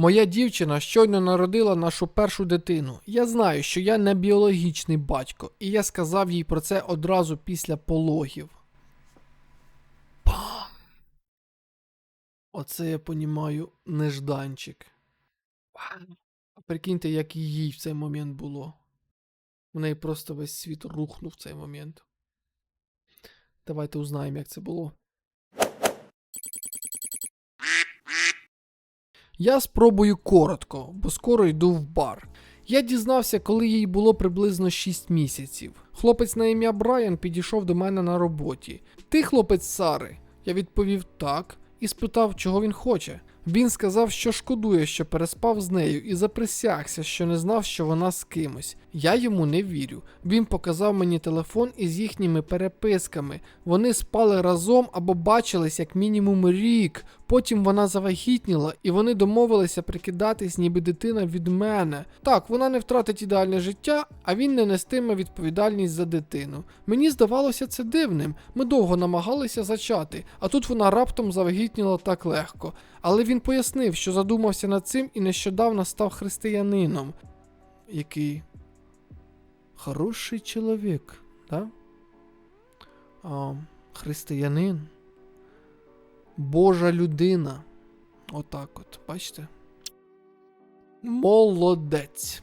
Моя дівчина щойно народила нашу першу дитину. Я знаю, що я не біологічний батько, і я сказав їй про це одразу після пологів. Пам! Оце я понімаю нежданчик. Прикиньте, як їй в цей момент було. В неї просто весь світ рухнув в цей момент. Давайте узнаємо, як це було. Я спробую коротко, бо скоро йду в бар. Я дізнався, коли їй було приблизно 6 місяців. Хлопець на ім'я Брайан підійшов до мене на роботі. Ти хлопець Сари? Я відповів так і спитав, чого він хоче. Він сказав, що шкодує, що переспав з нею, і заприсягся, що не знав, що вона з кимось. Я йому не вірю. Він показав мені телефон із їхніми переписками. Вони спали разом або бачились як мінімум рік. Потім вона завагітніла, і вони домовилися прикидатись, ніби дитина від мене. Так, вона не втратить ідеальне життя, а він не нестиме відповідальність за дитину. Мені здавалося це дивним. Ми довго намагалися зачати, а тут вона раптом завагітніла так легко. Але він пояснив, що задумався над цим і нещодавно став християнином. Який хороший чоловік, да? А, християнин. Божа людина. Отак от, бачите? Молодець.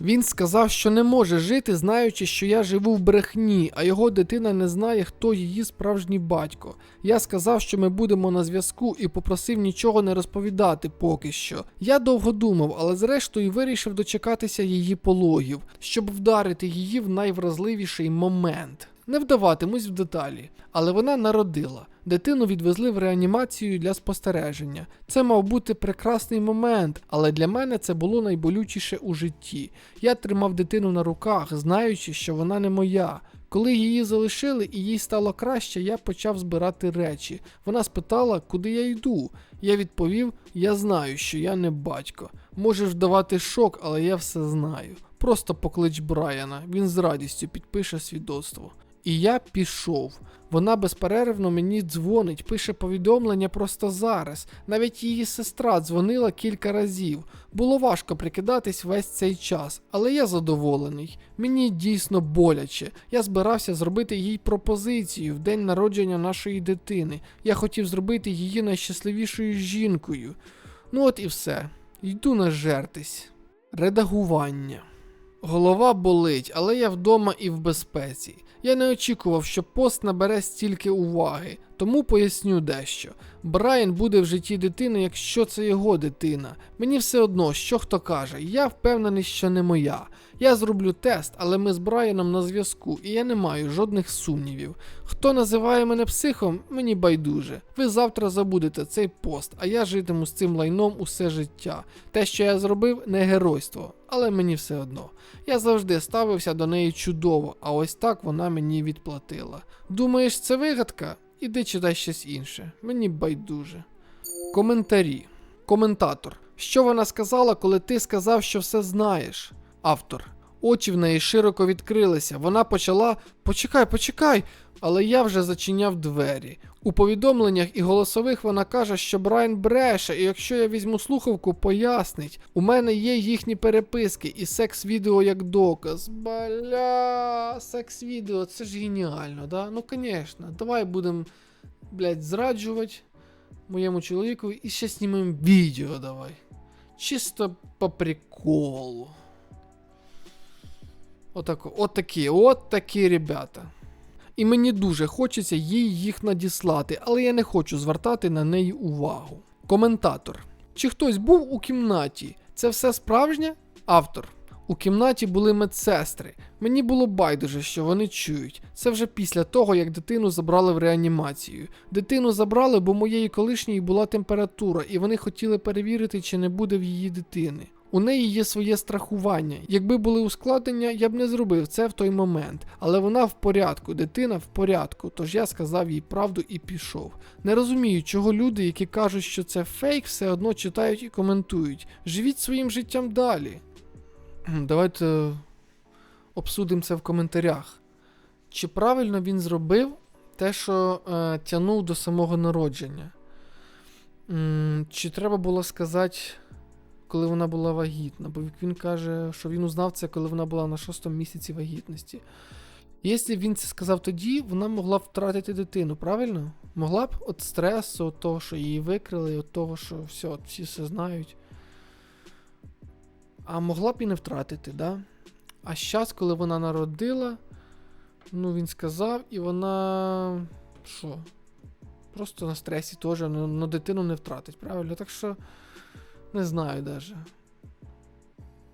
Він сказав, що не може жити, знаючи, що я живу в брехні, а його дитина не знає, хто її справжній батько. Я сказав, що ми будемо на зв'язку і попросив нічого не розповідати поки що. Я довго думав, але зрештою вирішив дочекатися її пологів, щоб вдарити її в найвразливіший момент. Не вдаватимусь в деталі, але вона народила. Дитину відвезли в реанімацію для спостереження. Це мав бути прекрасний момент, але для мене це було найболючіше у житті. Я тримав дитину на руках, знаючи, що вона не моя. Коли її залишили і їй стало краще, я почав збирати речі. Вона спитала, куди я йду. Я відповів: Я знаю, що я не батько. Можеш вдавати шок, але я все знаю. Просто поклич Брайана, він з радістю підпише свідоцтво. І я пішов. Вона безперервно мені дзвонить, пише повідомлення просто зараз. Навіть її сестра дзвонила кілька разів. Було важко прикидатись весь цей час, але я задоволений. Мені дійсно боляче. Я збирався зробити їй пропозицію в день народження нашої дитини. Я хотів зробити її найщасливішою жінкою. Ну от і все. Йду нажертись. Редагування. Голова болить, але я вдома і в безпеці. Я не очікував, що пост набере стільки уваги, тому поясню дещо. Брайан буде в житті дитини, якщо це його дитина. Мені все одно, що хто каже, я впевнений, що не моя. Я зроблю тест, але ми з Брайаном на зв'язку, і я не маю жодних сумнівів. Хто називає мене психом, мені байдуже. Ви завтра забудете цей пост, а я житиму з цим лайном усе життя. Те, що я зробив, не геройство, але мені все одно. Я завжди ставився до неї чудово, а ось так вона мені відплатила. Думаєш, це вигадка? Іди читай щось інше. Мені байдуже. Коментарі. Коментатор. Що вона сказала, коли ти сказав, що все знаєш? Автор. Очі в неї широко відкрилися. Вона почала. Почекай, почекай. Але я вже зачиняв двері. У повідомленнях і голосових вона каже, що Брайан бреше, і якщо я візьму слухавку, пояснить. У мене є їхні переписки і секс-відео як доказ. Бля, секс-відео, це ж геніально, да? Ну, звісно, давай будемо, блядь, зраджувати моєму чоловіку і ще знімемо відео давай. Чисто по приколу. Отако, от такі, от такі ребята. І мені дуже хочеться їй їх надіслати, але я не хочу звертати на неї увагу. Коментатор. Чи хтось був у кімнаті? Це все справжнє? Автор. У кімнаті були медсестри. Мені було байдуже, що вони чують. Це вже після того, як дитину забрали в реанімацію. Дитину забрали, бо моєї колишньої була температура, і вони хотіли перевірити, чи не буде в її дитини. У неї є своє страхування. Якби були ускладнення, я б не зробив це в той момент. Але вона в порядку, дитина в порядку. Тож я сказав їй правду і пішов. Не розумію, чого люди, які кажуть, що це фейк, все одно читають і коментують. Живіть своїм життям далі. Давайте обсудимо це в коментарях. Чи правильно він зробив те, що е, тягнув до самого народження? М, чи треба було сказати коли вона була вагітна, бо він каже, що він узнав це, коли вона була на шостому місяці вагітності. Якщо він це сказав тоді, вона могла б втратити дитину, правильно? Могла б від стресу, від того, що її викрили, від того, що все, от всі все знають. А могла б і не втратити, да? А зараз, коли вона народила, ну він сказав, і вона. Що? Просто на стресі теж, ну, ну дитину не втратить, правильно? Так що не знаю даже.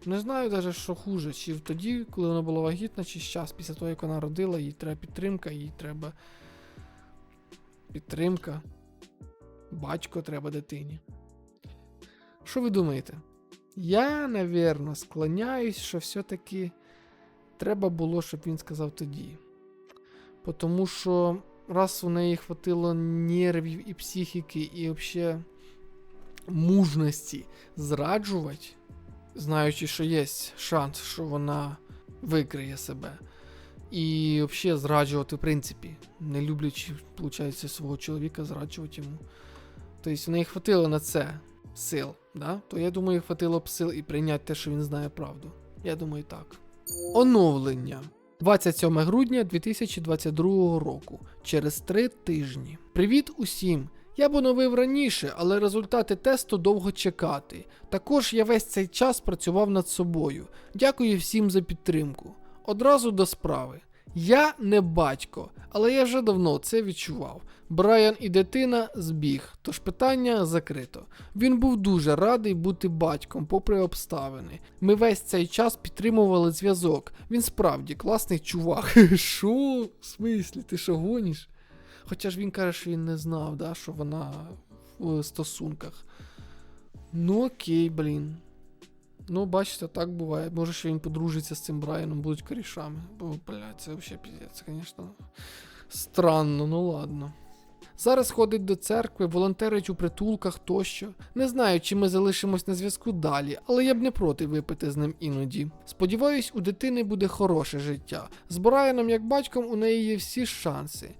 Не знаю даже, що хуже, чи тоді, коли вона була вагітна, чи зараз, після того, як вона родила, їй треба підтримка, їй треба підтримка. Батько треба дитині. Що ви думаєте? Я, навірно, склоняюсь, що все-таки треба було, щоб він сказав тоді. Тому що раз у неї хватило нервів і психіки, і взагалі мужності зраджувати, знаючи, що є шанс, що вона викриє себе. І взагалі зраджувати, в принципі, не люблячи, виходить, свого чоловіка, зраджувати йому. Тобто в неї хватило на це сил, да? то я думаю, хватило б сил і прийняти те, що він знає правду. Я думаю, так. Оновлення. 27 грудня 2022 року, через 3 тижні. Привіт усім! Я б оновив раніше, але результати тесту довго чекати. Також я весь цей час працював над собою. Дякую всім за підтримку. Одразу до справи. Я не батько, але я вже давно це відчував. Брайан і дитина збіг, тож питання закрито. Він був дуже радий бути батьком, попри обставини. Ми весь цей час підтримували зв'язок. Він справді класний чувак. Що? В смислі, ти що гониш? Хоча ж він каже, що він не знав, да, що вона в стосунках. Ну окей, блін. Ну, бачите, так буває. Може, що він подружиться з цим Брайаном, будуть корішами. Бо, блядь, це взагалі піздець, звісно. Странно, ну ладно. Зараз ходить до церкви, волонтерить у притулках тощо. Не знаю, чи ми залишимось на зв'язку далі, але я б не проти випити з ним іноді. Сподіваюсь, у дитини буде хороше життя. З Брайаном, як батьком, у неї є всі шанси.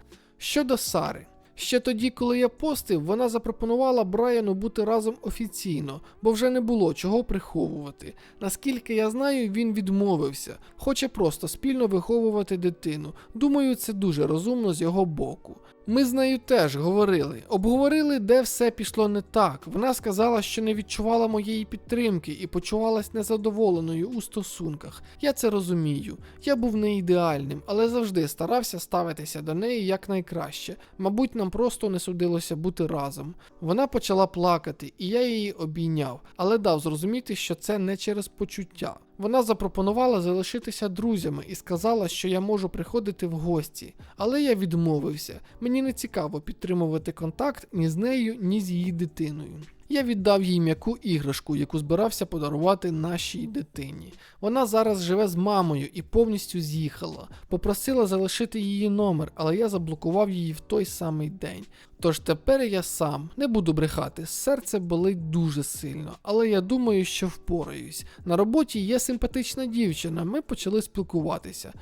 Щодо Сари. Ще тоді, коли я постив, вона запропонувала Брайану бути разом офіційно, бо вже не було чого приховувати. Наскільки я знаю, він відмовився, хоче просто спільно виховувати дитину. Думаю, це дуже розумно з його боку. Ми з нею теж говорили, обговорили, де все пішло не так. Вона сказала, що не відчувала моєї підтримки і почувалась незадоволеною у стосунках. Я це розумію. Я був не ідеальним, але завжди старався ставитися до неї якнайкраще. Мабуть, нам просто не судилося бути разом. Вона почала плакати, і я її обійняв, але дав зрозуміти, що це не через почуття. Вона запропонувала залишитися друзями і сказала, що я можу приходити в гості, але я відмовився. Мені не цікаво підтримувати контакт ні з нею, ні з її дитиною. Я віддав їй м'яку іграшку, яку збирався подарувати нашій дитині. Вона зараз живе з мамою і повністю з'їхала. Попросила залишити її номер, але я заблокував її в той самий день. Тож тепер я сам не буду брехати, серце болить дуже сильно, але я думаю, що впораюсь. На роботі є симпатична дівчина, ми почали спілкуватися.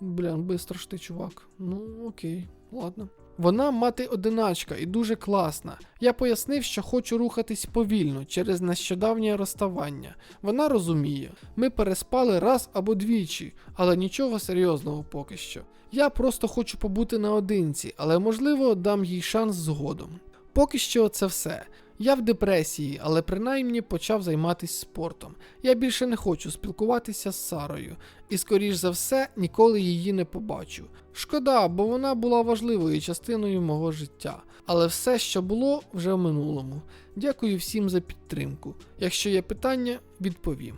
Блін, бистро ж ти, чувак. Ну, окей, ладно. Вона мати одиначка і дуже класна. Я пояснив, що хочу рухатись повільно через нещодавнє розставання. Вона розуміє, ми переспали раз або двічі, але нічого серйозного поки що. Я просто хочу побути наодинці, але можливо дам їй шанс згодом. Поки що це все. Я в депресії, але принаймні почав займатися спортом. Я більше не хочу спілкуватися з Сарою, і, скоріш за все, ніколи її не побачу. Шкода, бо вона була важливою частиною мого життя. Але все, що було, вже в минулому. Дякую всім за підтримку. Якщо є питання, відповім.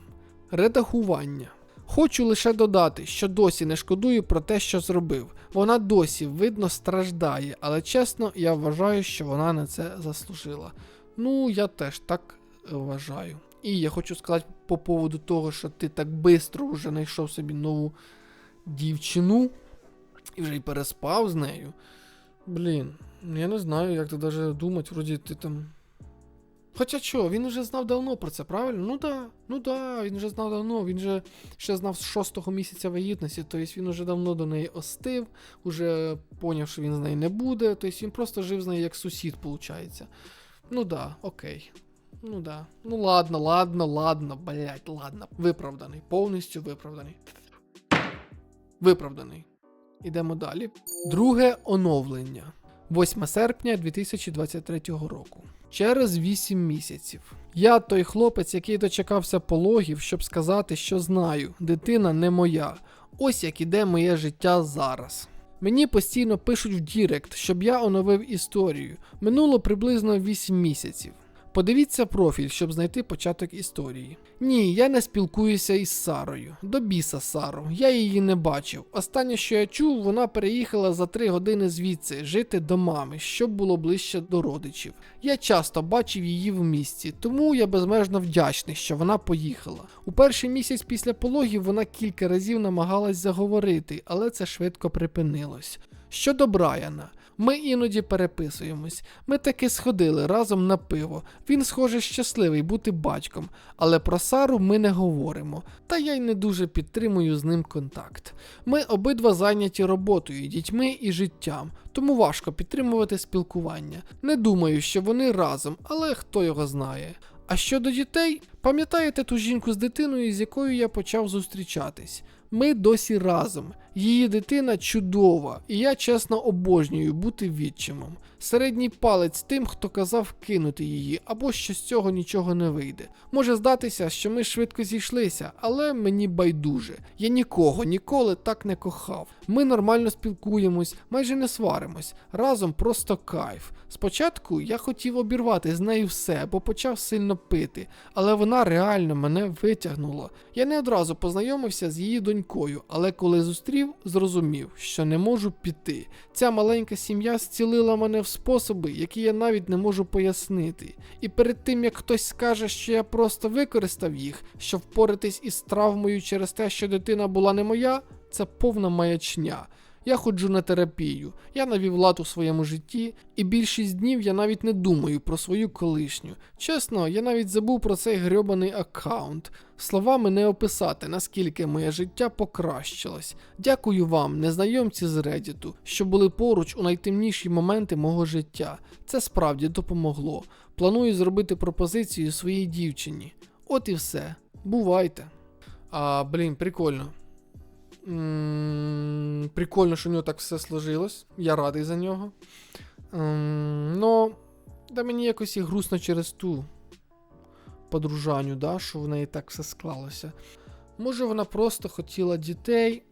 Редагування. Хочу лише додати, що досі не шкодую про те, що зробив. Вона досі, видно, страждає, але чесно, я вважаю, що вона на це заслужила. Ну, я теж так е, вважаю. І я хочу сказати по поводу того, що ти так швидко вже знайшов собі нову дівчину і вже й переспав з нею. Блін, я не знаю, як ти навіть думати, вроді ти там. Хоча що, він вже знав давно про це, правильно? Ну да, ну да, він вже знав давно, він же ще знав з шостого місяця вагітності, тобто він вже давно до неї остив, уже поняв, що він з нею не буде, тобто він просто жив з нею як сусід, виходить. Ну да, окей. Ну да. Ну ладно, ладно, ладно, блять, ладно. Виправданий. Повністю виправданий. Виправданий. Ідемо далі. Друге оновлення. 8 серпня 2023 року. Через 8 місяців. Я той хлопець, який дочекався пологів, щоб сказати, що знаю, дитина не моя. Ось як іде моє життя зараз. Мені постійно пишуть в Дірект, щоб я оновив історію. Минуло приблизно 8 місяців. Подивіться профіль, щоб знайти початок історії. Ні, я не спілкуюся із Сарою. До біса Сару. Я її не бачив. Останнє, що я чув, вона переїхала за три години звідси жити до мами, щоб було ближче до родичів. Я часто бачив її в місті, тому я безмежно вдячний, що вона поїхала. У перший місяць після пологів вона кілька разів намагалась заговорити, але це швидко припинилось. Щодо Брайана, ми іноді переписуємось. Ми таки сходили разом на пиво. Він, схоже, щасливий бути батьком, але про Сару ми не говоримо. Та я й не дуже підтримую з ним контакт. Ми обидва зайняті роботою, дітьми і життям, тому важко підтримувати спілкування. Не думаю, що вони разом, але хто його знає. А щодо дітей, пам'ятаєте ту жінку з дитиною, з якою я почав зустрічатись? Ми досі разом. Її дитина чудова, і я чесно обожнюю бути відчимом. Середній палець тим, хто казав кинути її, або що з цього нічого не вийде. Може здатися, що ми швидко зійшлися, але мені байдуже. Я нікого ніколи так не кохав. Ми нормально спілкуємось, майже не сваримось. Разом просто кайф. Спочатку я хотів обірвати з нею все, бо почав сильно пити, але вона реально мене витягнула. Я не одразу познайомився з її донькою, але коли зустрів, зрозумів, що не можу піти. Ця маленька сім'я зцілила мене в способи, які я навіть не можу пояснити. І перед тим як хтось скаже, що я просто використав їх, щоб впоратись із травмою через те, що дитина була не моя, це повна маячня. Я ходжу на терапію, я навів лад у своєму житті, і більшість днів я навіть не думаю про свою колишню. Чесно, я навіть забув про цей грьобаний аккаунт. Словами не описати, наскільки моє життя покращилось. Дякую вам, незнайомці з Реддіту, що були поруч у найтемніші моменти мого життя. Це справді допомогло. Планую зробити пропозицію своїй дівчині. От і все. Бувайте. А, блін, прикольно. Прикольно, що у нього так все сложилось. Я радий за нього. Ну, да мені якось і грустно через ту подружанню, да, що в неї так все склалося. Може, вона просто хотіла дітей,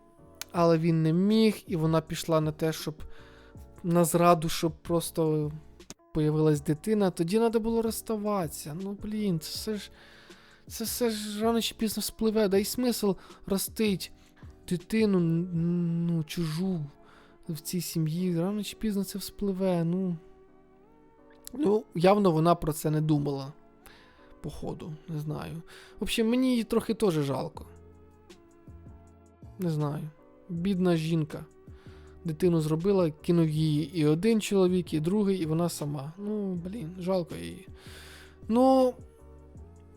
але він не міг, і вона пішла на те, щоб на зраду, щоб просто появилась дитина. Тоді треба було розставатися. Ну, блін, це все ж. Це все ж рано чи пізно спливе, дай смисл ростить дитину, ну, чужу в цій сім'ї. Рано чи пізно це вспливе. Ну, ну явно вона про це не думала. Походу, не знаю. В общем, мені її трохи теж жалко. Не знаю. Бідна жінка. Дитину зробила, кинув її і один чоловік, і другий, і вона сама. Ну, блін, жалко її. Ну,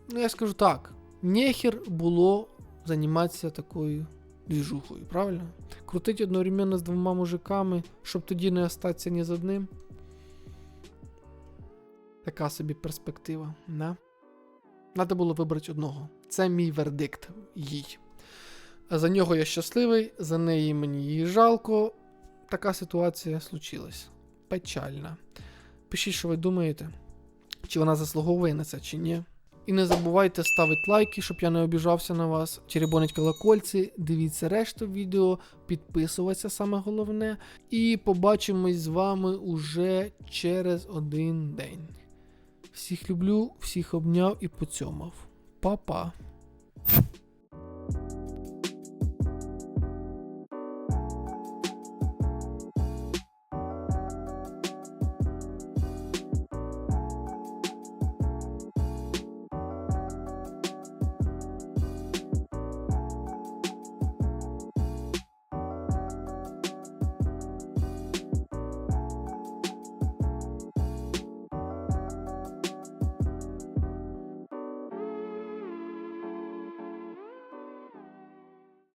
ну я скажу так: нехер було займатися такою двіжухою, правильно? Крутить одновременно з двома мужиками, щоб тоді не остатися ні з одним. Така собі перспектива, да? Надо було вибрати одного. Це мій вердикт їй. За нього я щасливий, за неї мені її жалко. Така ситуація случилась. Печальна. Пишіть, що ви думаєте, чи вона заслуговує на це, чи ні. І не забувайте ставити лайки, щоб я не обіжався на вас. Черебонить колокольці, дивіться решту відео, підписуватися саме головне. І побачимось з вами уже через один день. Всіх люблю, всіх обняв і поцьомав. Па-па!